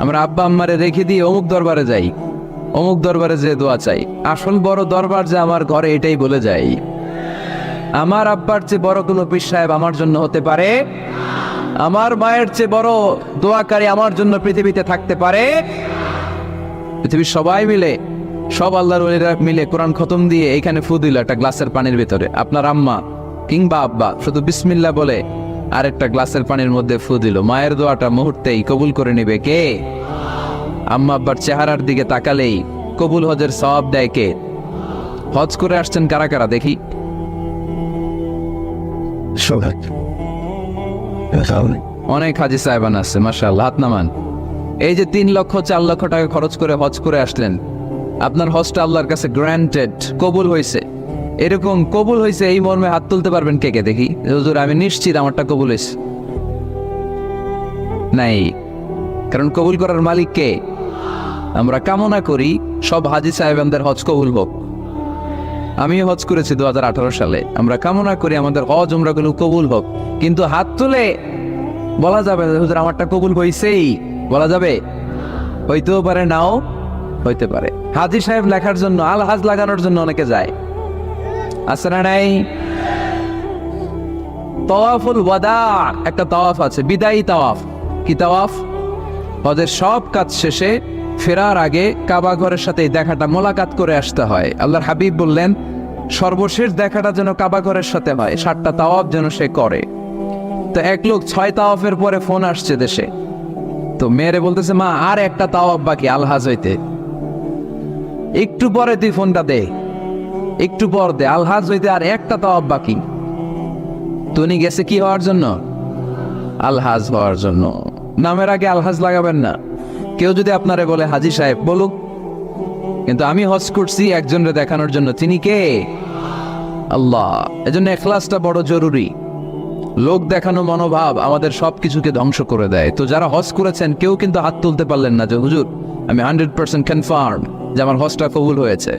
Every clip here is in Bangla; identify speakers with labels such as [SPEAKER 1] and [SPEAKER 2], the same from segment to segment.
[SPEAKER 1] আমরা আব্বা আম্মারে রেখে দিয়ে অমুক দরবারে যাই। অমুক দরবারে যে দোয়া চাই। আসল বড় দরবার যে আমার ঘরে এটাই বলে যাই। আমার আব্বার চেয়ে বড় কোনো পীর সাহেব আমার জন্য হতে পারে? আমার মায়ের চেয়ে বড় দোয়াকারী আমার জন্য পৃথিবীতে থাকতে পারে? পৃথিবীর সবাই মিলে, সব আল্লাহর ওলিরা মিলে কোরআন খতম দিয়ে এখানে ফু দিল একটা গ্লাসের পানির ভিতরে। আপনার আম্মা কিংবা আব্বা শুধু বিসমিল্লা বলে আরেকটা গ্লাসের পানির মধ্যে ফু দিল। মায়ের দোয়াটা মুহূর্তেই কবুল করে নেবে কে? আম্মা আব্বার চেহারার দিকে তাকালেই কবুল হজের সওয়াব দেয় কে? হজ করে আসছেন কারা কারা দেখি? অনেক হাজি সাহেবান আছে মাশাআল্লাহ হাত নামান। এই যে তিন লক্ষ চার লক্ষ টাকা খরচ করে হজ করে আসলেন আপনার হজটা আল্লাহর কাছে গ্র্যান্টেড কবুল হয়েছে। এরকম কবুল হয়েছে এই মর্মে হাত তুলতে পারবেন কে কে? দেখি। হুজুর, আমি নিশ্চিত আমারটা কবুল হয়েছে। নাই। কারণ কবুল করার মালিক কে? আমরা কামনা করি সব হাজি সাহেবানদের হজ কবুল হোক। আমি হজ করেছি দু হাজার আঠারো সালে। আমরা কামনা করি আমাদের হজ উমরাগুলো কবুল হোক। কিন্তু হাত তুলে বলা যাবে হুজুর, আমারটা কবুল হইছেই। বলা যাবে? হইতেও পারে, নাও হইতে পারে। হাজি সাহেব লেখার জন্য আল হাজ লাগানোর জন্য অনেকে যায়। তওয়াফুল ওয়াদা, একটা তাওয়াফ আছে, বিদায়ী তাওয়াফ। কি তাওয়াফ? হজের সব কাজ শেষে ফেরার আগে কাবা ঘরের সাথে দেখাটা মোলাকাত করে আসতে হয়। আল্লাহর হাবিব বললেন, সর্বশেষ দেখাটা যেন কাবা ঘরের সাথে হয়, সাতটা তাওয়াফ যেন সে করে। তো এক লোক ছয় তাওয়াফের পরে ফোন আসছে দেশে। তো মেয়েরে বলতেছে, মা, আর একটা তাওয়াফ বাকি, আলহাজ হইতে। একটু পরে তুই ফোনটা দে। একটু পর দে আলহাজ হইতে আর একটা তাওয়াফ বাকি। তুমি গেছে কি হওয়ার জন্য? আলহাজ হওয়ার জন্য। নামের আগে আলহাজ লাগাবেন না। কেউ যদি আপনারে বলে, হাজি সাহেব, বলুক। কিন্তু আমি হজ করছি একজনরে দেখানোর জন্য। তিনি কে? আল্লাহ। এজন্য এখলাসটা বড় জরুরি। লোক দেখানো মনোভাব আমাদের সব কিছুকে ধ্বংস করে দেয়। তো যারা হজ করেছেন, কেউ কিন্তু হাত তুলতে পারলেন না যে, হুজুর, আমি হান্ড্রেড পার্সেন্ট কনফার্ম যে আমার হজটা কবুল হয়েছে।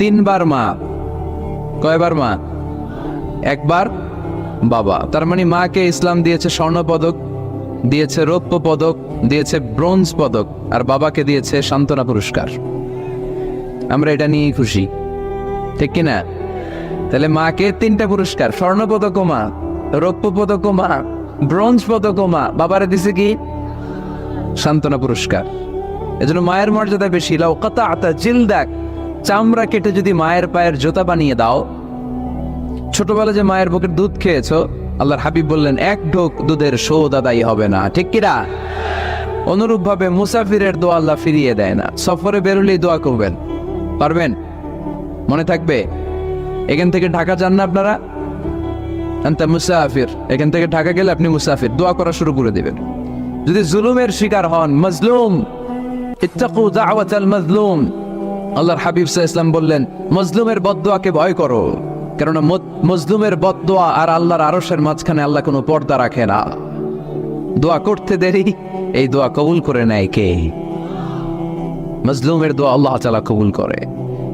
[SPEAKER 1] তিনবার মা। কয়বার মা? একবার বাবা। তার মানে মাকে ইসলাম দিয়েছে স্বর্ণ পদক দিয়েছে রৌপ্য পদক দিয়েছে ব্রোঞ্জ পদক, আর বাবাকে দিয়েছে সান্ত্বনা পুরস্কার। আমরা এটা নিয়েই খুশি। ঠিক কিনা? তাহলে মাকে তিনটা পুরস্কার স্বর্ণ পদক মা রৌপ্য পদক মা, ব্রোঞ্জ পদক মা। বাবারে দিছে কি? সান্ত্বনা পুরস্কার। এজন্য মায়ের মর্যাদা বেশি। লাও কাতা আতা জিলদাক। চামড়া কেটে যদি মায়ের পায়ের জোতা বানিয়ে দাও। ছোটবেলা যে মায়ের বুকের দুধ খেয়েছো, আল্লাহর হাবিব বললেন, এক ঢোক দুধের শোধ আদায় হবে না। ঠিক কিনা অনুরূপ ভাবে মুসাফিরের দোয়া আল্লাহ ফিরিয়ে দেয় না। সফরে বেরোলেই দোয়া করবেন। পারবেন? মনে থাকবে? এখান থেকে ঢাকা যান না আপনারা? আন্তা মুসাফির। এখান থেকে ঢাকা গেলে আপনি মুসাফির। দোয়া করা শুরু করে দেবেন। যদি জুলুমের শিকার হন, মজলুম। ইত্তাকু দাওয়াতাল মাজলুম। আল্লাহর হাবিব ইসলাম বললেন, মজলুমের বদদোয়াকে ভয় করো, কেননা মজলুমের বদদোয়া আর আল্লাহর আরসের মাঝখানে আল্লাহ কোনো পর্দা রাখে না। দোয়া করতে দেরি, এই দোয়া কবুল করে নেয় কে? মজলুমের দোয়া আল্লাহ তাআলা কবুল করে।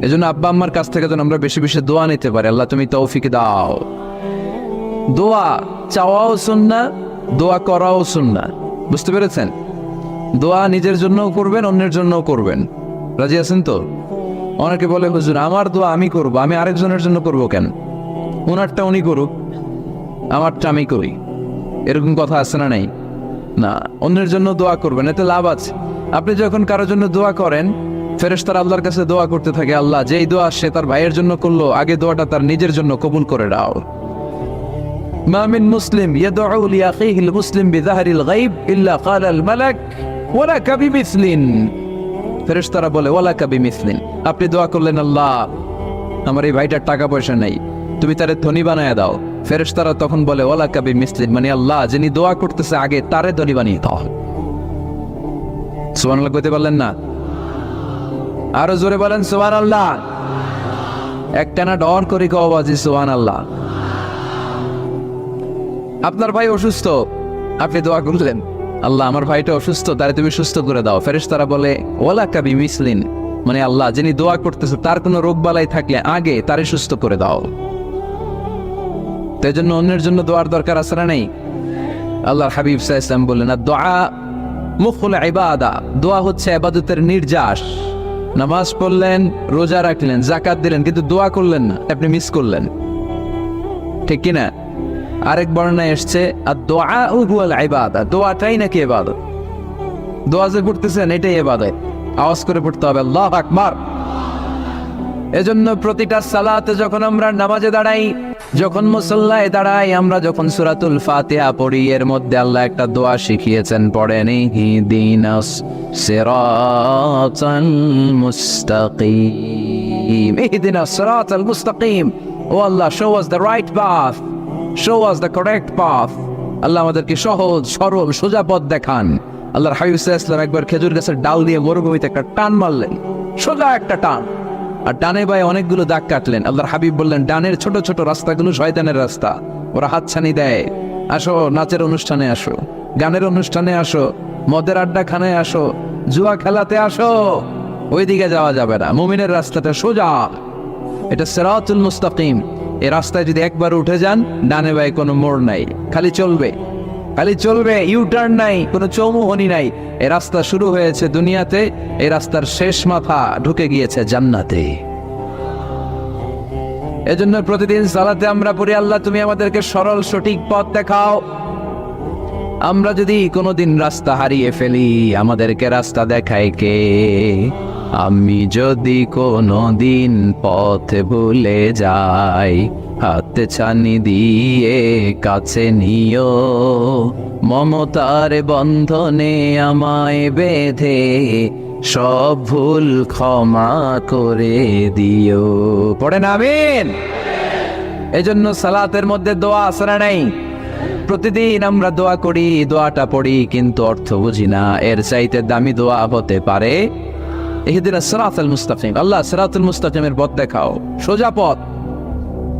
[SPEAKER 1] এজন্য আব্বা আম্মার কাছ থেকে যেন আমরা বেশি বেশি দোয়া নিতে পারি। আল্লাহ তুমি তৌফিক দাও। দোয়া চাওয়াও শুননা দোয়া করাও শুননা বুঝতে পেরেছেন? দোয়া নিজের জন্যও করবেন, অন্যের জন্যও করবেন। রাজি আছেন তো? অনেকে বলে, হুজুর, আমার দোয়া আমি করব, আমি আরেকজনের জন্য করব কেন? ওনারটা উনি করুক, আমারটা আমি করি। এরকম কথা আছে না নাই? না, অন্যের জন্য দোয়া করবেন, এতে লাভ আছে। আপনি যখন কারোর জন্য দোয়া করেন, ফেরেশতারা আল্লাহর কাছে দোয়া করতে থাকে, আল্লাহ, যেই দোয়া সে তার ভাইয়ের জন্য করল, আগে দোয়াটা তার নিজের জন্য কবুল করে রাও মামিন মুসলিম ইয়াদউ লিআখিহিল মুসলিম বিযাহরিল গায়ব ইল্লা ক্বালা আল মালাক ওয়া লা কাবিমিসলিন ফেরেশতারা বলে ওলা কাবি বিমিসলিন, আপনি দোয়া করলেন আল্লাহ, আমার এই ভাইটার টাকা পয়সা নেই, তুমি তারে ধনী বানায় দাও। ফেরেশতারা তখন বলে, ওয়ালাকা বিমিসলিন মানে আল্লাহ, যিনি দোয়া করতেছে আগে, তারে ধনী বানিয়ে দাও। সুবহানাল্লাহ কইতে পারলেন না? আরও জোরে বলেন, সুবহানাল্লাহ। একটানা ডর করি কও বাজি সুবহানাল্লাহ। আপনার ভাই অসুস্থ, আপনি দোয়া করলেন। আল্লাহ, আমার ভাইটা অসুস্থ, তারে তুমি সুস্থ করে দাও। ফেরেশতারা বলে ওলা কাবি মিসলিন মানে আল্লাহ, যিনি দোয়া করতেছে, তার কোনো রোগ বালাই থাকলে আগে তারে সুস্থ করে দাও। তাই জন্য অন্যের জন্য দোয়ার দরকার আছে না নেই? আল্লাহ হাবিব সাহা ইসলাম বললেন আর দোয়া মুখুল ইবাদা। দোয়া হচ্ছে আবাদতের নির্যাস। নামাজ পড়লেন, রোজা রাখলেন জাকাত দিলেন, কিন্তু দোয়া করলেন না, আপনি মিস করলেন। ঠিক কিনা? আরেক বর্ণায় এসছে আর দোয়া হুয়াল ইবাদা দোয়াটাই নাকি ইবাদত? দোয়া যে করতেছেন, এটাই ইবাদত। আওয়াজ করে পড়তে হবে, আল্লাহ আকবার এজন্য প্রতিটা সালাতে যখন আমরা নামাজে দাঁড়াই, যখন মুসল্লায় দাঁড়াই, আমরা যখন সুরাতুল ফাতিহা পড়ি, এর মধ্যে আল্লাহ একটা দোয়া শিখিয়েছেন, পড়েন ইহদিনাস সিরাতাল মুস্তাকিম ও Allah show us the right path show us the correct path Allah আমাদেরকে সহজ, সরল, সোজা পথ দেখান। আল্লাহর আলাইহি ওয়াসাল্লাম একবার খেজুর গাছের ডাল দিয়ে মরুভূমিতে একটা টান মারলেন। সোজা একটা টান। আর ডানে বায়ে অনেকগুলো দাগ কাটলেন। আল্লাহর হাবিব বললেন, ডানের ছোট ছোট রাস্তাগুলো শয়তানের রাস্তা। ওরা হাতছানি দেয়। আসো, নাচের অনুষ্ঠানে আসো। গানের অনুষ্ঠানে আসো। মদের আড্ডা খানায় আসো। জুয়া খেলাতে আসো। ওইদিকে যাওয়া যাবে না। মুমিনের রাস্তাটা সোজা। এটা সেরাতুল মুস্তাকিম। এই রাস্তায় যদি একবার উঠে যান, ডানে বায়ে কোনো মোড় নাই। খালি চলবে। খালি চলবে ইউ টার্ন নাই, কোনো চৌমুহনি নাই। এ রাস্তা শুরু হয়েছে দুনিয়াতে, এ রাস্তার শেষ মাথা ঢুকে গিয়েছে জান্নাতে। এজন্য প্রতিদিন সালাতে আমরা পড়ি, আল্লাহ, তুমি আমাদেরকে সরল, সঠিক পথ দেখাও। আমরা যদি কোনোদিন রাস্তা হারিয়ে ফেলি, আমাদেরকে রাস্তা দেখায় কে? আমি যদি কোনো দিন পথ ভুলে যাই, হাতে ছানি দিয়ে কাছে নিও। মমতার বন্ধনে আমায় বেঁধে, সব ভুল ক্ষমা করে দিও। পড়ে নামেন এজন্য সালাতের মধ্যে দোয়া আসরা নেই? প্রতিদিন আমরা দোয়া করি, দোয়াটা পড়ি, কিন্তু অর্থ বুঝি না। এর চাইতে দামি দোয়া হতে পারে আল্লাহ পথ দেখাও। সোজা পথ।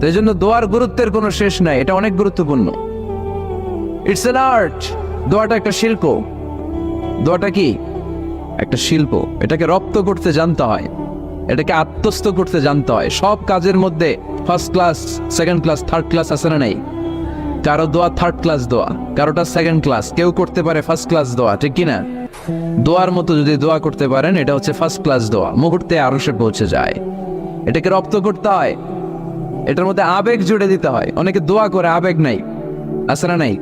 [SPEAKER 1] জন্য দোয়ার গুরুত্বের কোনো শেষ নাই। এটা অনেক গুরুত্বপূর্ণ। ইটস এন আর্ট দোয়াটা একটা শিল্প। দোয়াটা কি? একটা শিল্প। এটাকে রপ্ত করতে জানতে হয়। এটাকে আত্মস্থ করতে জানতে হয়। সব কাজের মধ্যে first class second class third class আছে না নেই? কারও দোয়া থার্ড ক্লাস দোয়া, কারোটা সেকেন্ড ক্লাস কেউ করতে পারে ফার্স্ট ক্লাস দোয়া, ঠিক কিনা? দোয়ার মতো যদি দোয়া করতে পারেন, এটা হচ্ছে ফার্স্ট ক্লাস দোয়া। মুহূর্তে আরও সে পৌঁছে যায়। এটাকে রপ্ত করতে হয়। এটার মধ্যে আবেগ জুড়ে দিতে হয়। অনেকে দোয়া করে, আবেগ নাই না নাই।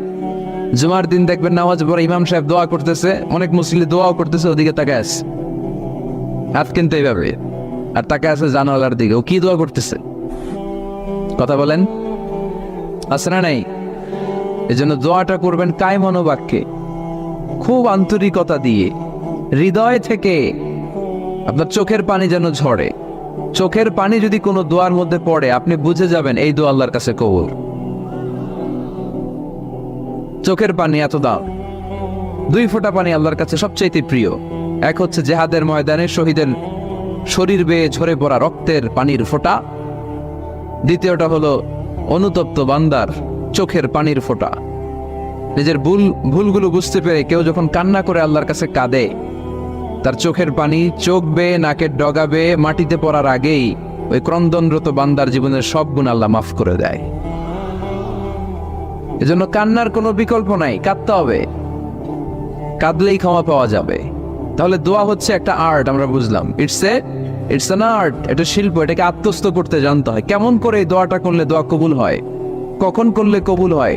[SPEAKER 1] জুমার দিন দেখবেন নামাজ পরে ইমাম সাহেব দোয়া করতেছে, অনেক মুসলিম দোয়াও করতেছে, ওদিকে তাকে আছে। হাত কিনতে এইভাবে আর তাকে আছে জানালার দিকে। ও কি দোয়া করতেছে? কথা বলেন। না নাই। এই জন্য দোয়াটা করবেন কায় মনোবাক্যে খুব আন্তরিকতা দিয়ে, হৃদয় থেকে আপনার চোখের পানি যেন ঝরে। চোখের পানি যদি কোনো দোয়ার মধ্যে পড়ে, আপনি বুঝে যাবেন এই দোয়া আল্লাহর কাছে কবুল। চোখের পানি এত দাম দুই ফোঁটা পানি আল্লাহর কাছে সবচাইতে প্রিয়। এক হচ্ছে জেহাদের ময়দানে শহীদের শরীর বেয়ে ঝরে পড়া রক্তের পানির ফোঁটা। দ্বিতীয়টা হলো অনুতপ্ত বান্দার চোখের পানির ফোঁটা। নিজের ভুল, ভুলগুলো বুঝতে পেরে কেউ যখন কান্না করে আল্লাহর কাছে কাঁদে, তার চোখের পানি চোখ বেয়ে নাকের ডগা বেয়ে মাটিতে পড়ার আগেই ওই ক্রন্দনরত বান্দার জীবনের সব গুণ আল্লাহ মাফ করে দেয়। এজন্য কান্নার কোনো বিকল্প নাই, কাঁদতে হবে। কাঁদলেই ক্ষমা পাওয়া যাবে। তাহলে দোয়া হচ্ছে একটা আর্ট, আমরা বুঝলাম। It's a it's an art এটা শিল্প, এটাকে আত্মস্থ করতে জানতে হয়। কেমন করে এই দোয়াটা করলে দোয়া কবুল হয়? কখন করলে কবুল হয়?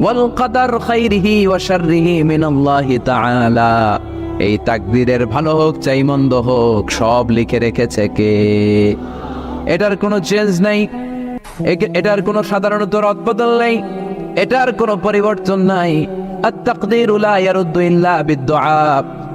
[SPEAKER 1] ওয়াল কাদার খাইরিহি ওয়া শাররিহি মিনাল্লাহি এই তাকদিরের ভালো হোক, চাই মন্দ হোক, সব লিখে রেখেছে কে? এটার কোনো চেঞ্জ নাই। এটার কোনো সাধারণত রদবদল নাই। এটার কোনো পরিবর্তন নাই। আত তাকদিরু লা ইয়ারুদ্দু ইল্লা বিদ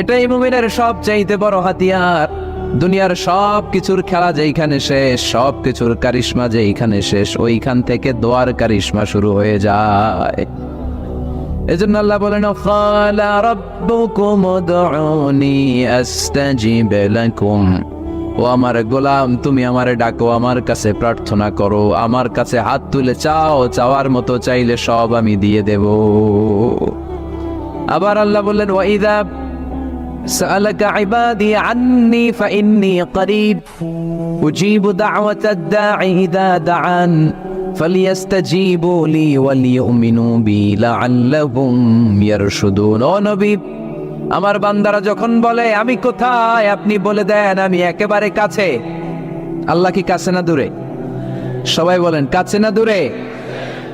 [SPEAKER 1] এটাই মুমিনের সব চাইতে বড় হাতিয়ার। দুনিয়ার সব কিছুর খেলা যেইখানে শেষ সব কিছুর কারিশমা যেইখানে শেষ, ওইখান থেকে দোয়ার কারিশমা শুরু হয়ে যায়। এজন্য আল্লাহ বলেন খালা রাব্বুকুম উদউনি আস্তাজিব লাকুম। ও আমার গোলাম, তুমি আমারে ডাকো, আমার কাছে প্রার্থনা করো, আমার কাছে হাত তুলে চাও, চাওয়ার মতো চাইলে সব আমি দিয়ে দেব। আবার আল্লাহ বললেন ওয়াইদা سألك عبادي عني فإني قريب أجيب دعوة الداعي إذا دعان فليستجيبوا لي وليؤمنوا بي لعلهم يرشدون ও নবী আমার বান্দারা যখন বলে আমি কোথায় আপনি বলে দেন আমি একেবারে কাছে আল্লাহ কি কাছে না দূরে সবাই বলেন কাছে না দূরে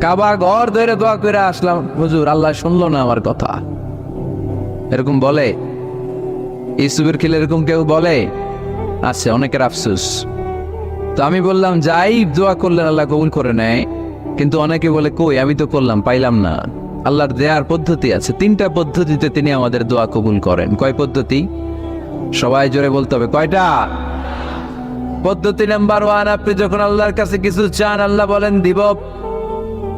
[SPEAKER 1] কাবা ঘর ধরে দোয়া করে আসলাম, হুজুর, আল্লাহ শুনলো না আমার কথা। এরকম বলে। ইসুবের খেলে এরকম কেউ বলে? আছে, অনেকের আফসুস। তো আমি বললাম, যাই দোয়া করলেন, আল্লাহ কবুল করে নেয়। কিন্তু অনেকে বলে, কই, আমি তো করলাম, পাইলাম না। আল্লাহর দেয়ার পদ্ধতি আছে। তিনটা পদ্ধতিতে তিনি আমাদের দোয়া কবুল করেন। কয় পদ্ধতি? সবাই জোরে বলতে হবে, কয়টা? পদ্ধতি নাম্বার ওয়ান, আপনি যখন আল্লাহর কাছে কিছু চান, আল্লাহ বলেন, দিব।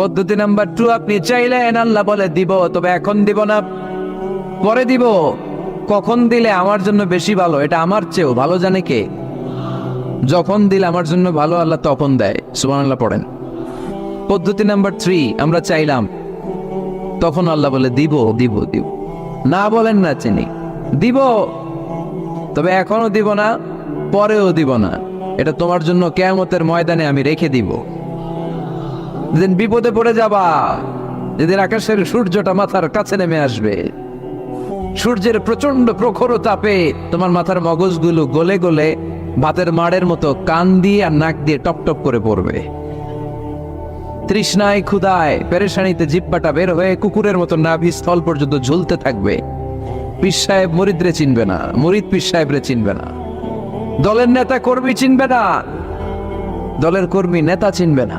[SPEAKER 1] পদ্ধতি নাম্বার টু আপনি চাইলেন আল্লাহ বলে দিব, তবে এখন দিব না। পরে দিব। কখন দিলে আমার জন্য বেশি ভালো? এটা আমার চেয়েও ভালো জানে কে? যখন দিলে আমার জন্য ভালো, আল্লাহ তখন দেয়। সুমান আল্লাহ পড়েন। পদ্ধতি নাম্বার থ্রি আমরা চাইলাম, তখন আল্লাহ বলে দিব দিব দিব। না বলেন না চিনি। দিব, তবে এখনও দিব না, পরেও দিব না। এটা তোমার জন্য কেয়ামতের ময়দানে আমি রেখে দিব। যেদিন বিপদে পড়ে যাবা, যেদিন আকাশের সূর্যটা মাথার কাছে নেমে আসবে, সূর্যের প্রচণ্ড প্রখর তাপে তোমার মাথার মগজগুলো গলে গলে ভাতের মাড়ের মতো কান দিয়ে আর নাক দিয়ে টপ টপ করে পড়বে। তৃষ্ণায় ক্ষুদায় পেরেশানিতে জিব্বাটা বের হয়ে কুকুরের মতো নাভি স্থল পর্যন্ত ঝুলতে থাকবে। পীর সাহেব মরিদরে চিনবে না, মরিদ পীর সাহেবরে চিনবে না। দলের নেতা কর্মী চিনবে না, দলের কর্মী নেতা চিনবে না।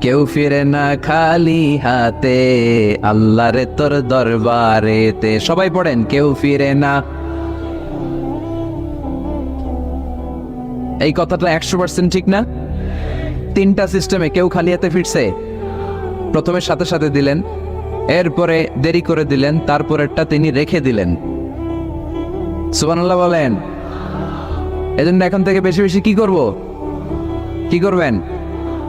[SPEAKER 1] কেউ ফিরে না খালি হাতে, আল্লাহরে তোর দরবারেতে। সবাই পড়েন, কেউ ফিরে না। এই কথাটা একশো পার্সেন্ট ঠিক না? তিনটা সিস্টেমে কেউ খালি হাতে ফিরছে। প্রথমে সাথে সাথে দিলেন, এরপরে দেরি করে দিলেন, তারপরেরটা তিনি রেখে দিলেন। সুবহানাল্লাহ বলেন, এজন্য এখন থেকে বেশি বেশি কি করব? কি করবেন?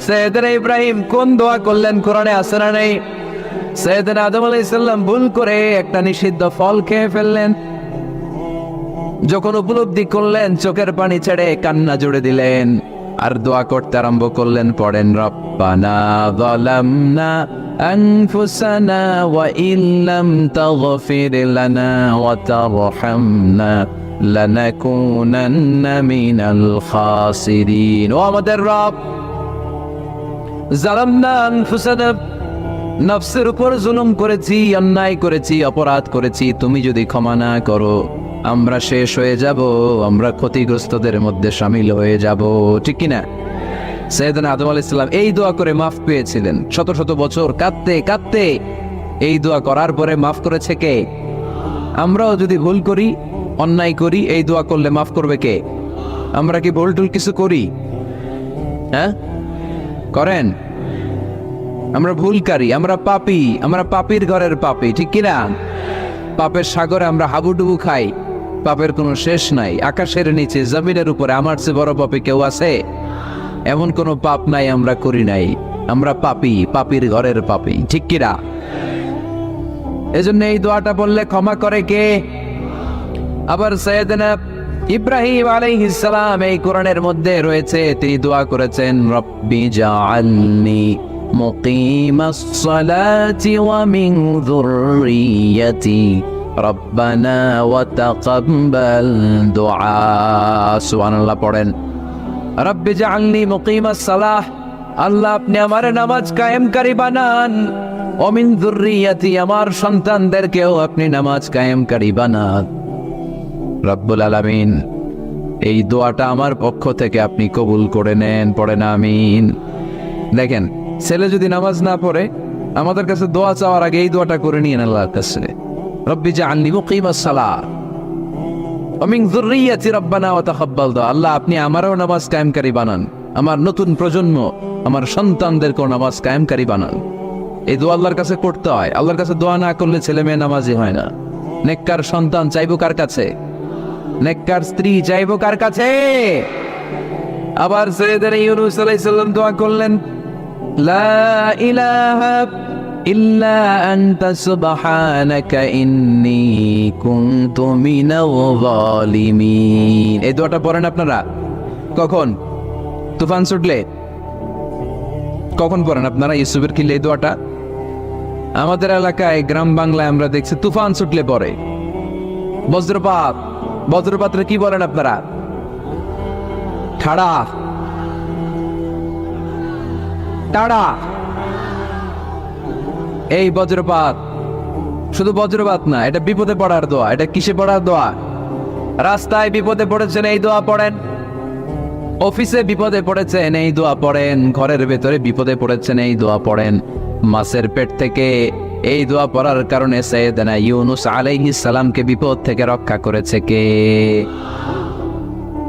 [SPEAKER 1] সৈয়দনা ইব্রাহিম কোন দোয়া করলেন? কোরআনে আসরা নেই? সৈয়দনা আদম আলাইসাল্লাম ভুল করে একটা নিষিদ্ধ ফল খেয়ে ফেললেন। যখন উপলব্ধি করলেন, চোখের পানি ছেড়ে কান্না জুড়ে দিলেন। আর দোয়া করতে আরম্ভ করলেন, পড়েন, রব্বানা যালামনা আনফুসানা ওয়া ইল্লাম তাগফির লানা ওয়া তারহামনা লানাকুনান্না মিনাল খাসিরিন। ও আমাদের রব জালামনা আনফুসানা, নফসের উপর জুলুম করেছি, অন্যায় করেছি, অপরাধ করেছি, তুমি যদি ক্ষমা না করো, আমরা শেষ হয়ে যাব, আমরা ক্ষতিগ্রস্তদের মধ্যে সামিল হয়ে যাব, ঠিক কিনা? সৈয়দনা আদম আলাইহিস সালাম এই দোয়া করে মাফ পেয়েছিলেন। শত শত বছর কাঁদতে কাঁদতে এই দোয়া করার পরে মাফ করেছে কে? আমরাও যদি ভুল করি, অন্যায় করি, এই দোয়া করলে মাফ করবে কে? আমরা কি ভুল টুল কিছু করি? হ্যাঁ? করেন? আমরা ভুলকারী, আমরা পাপি, আমরা পাপির ঘরের পাপী, ঠিক কিনা? পাপের সাগরে আমরা হাবুডুবু খাই, পাপের কোনো শেষ নাই, আকাশের নিচে, জমিনের উপরে, আমার চেয়ে বড় পাপি কেউ আছে? এমন কোনো পাপ নাই আমরা করি নাই, আমরা পাপি, পাপির ঘরের পাপী, ঠিক কিনা? এজন্য এই দোয়াটা বললে ক্ষমা করে কে? আবার সৈয়দনা ইব্রাহিম আলাইহিস সালাম এই কোরআনের মধ্যে রয়েছে, তিনি দোয়া করেছেন, রব্বি জাআলনি মুকিমাস সালাতি ওয়া মিন যুররিয়্যাতি রব্বানা ওয়া তাকাব্বাল দুআ। সুবহানাল্লাহ পড়েন, রব্বি জাআলনি মুকিমাস সালাহ আল্লাহ আপনি আমার নামাজ কায়েমকারী বানান অমিন যুররিয়্যাতি আমার সন্তানদেরকেও আপনি নামাজ কায়েমকারী বানান। রব্বুল আলামিন। এই দোয়াটা আমার পক্ষ থেকে আপনি কবুল করে নেন, পড়েন, আমিন। দেখেন, ছেলে যদি নামাজ না পড়ে, আমাদের কাছে দোয়া চাওয়ার আগে এই দোয়াটা করে নিয়েন আল্লাহর কাছে। রব্বি জাআলনি মুকিমাস সালাহ। অমিন যুররিয়াতি রব্বানা ওয়া তাকাব্বাল দোয়া আল্লাহ, আপনি আমারও নামাজ কায়েমকারী বানান। আমার নতুন প্রজন্ম, আমার সন্তানদেরকেও নামাজ কায়েমকারী বানান। এই দোয়া আল্লাহর কাছে করতে হয়। আল্লাহর কাছে দোয়া না করলে ছেলে মেয়ে নামাজি হয় না। নেককার সন্তান চাইব কার কাছে? নেককার স্ত্রী চাইব কার কাছে? আবার সৈয়দনা ইউনুস আলাইহিস সালাম দোয়া করলেন, লা ইলাহা ইল্লা আনতা সুবহানাকা ইন্নী কুনতু মিনাল যালিমিন। এই দোয়াটা পড়েন আপনারা? কখন? তুফান ছুটলে? কখন পড়েন আপনারা ইউসুফের কিলে এই দোয়াটা? আমাদের এলাকায় গ্রাম বাংলায় আমরা দেখছি তুফান ছুটলে পড়ে। বজ্রপাত। বজ্রপাতরে কি বলেন আপনারা? ঠাড়া। টাড়া এই বজ্রপাত। শুধু বজ্রপাত না, এটা বিপদে পড়ার দোয়া, এটা কিসে পড়ার দোয়া? রাস্তায় বিপদে পড়েছেন, এই দোয়া পড়েন। অফিসে বিপদে পড়েছেন, এই দোয়া পড়েন। ঘরের ভেতরে বিপদে পড়েছেন, এই দোয়া পড়েন। মাছের পেট থেকে এই দোয়া পড়ার কারণে সৈয়দনা ইউনুস আলাইহিস সালামকে বিপদ থেকে রক্ষা করেছে কে?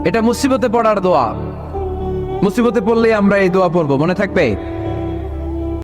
[SPEAKER 1] এটা মুসিবতে পড়ার দোয়া। মুসিবতে পড়লেই আমরা এই দোয়া পড়ব, মনে থাকবে?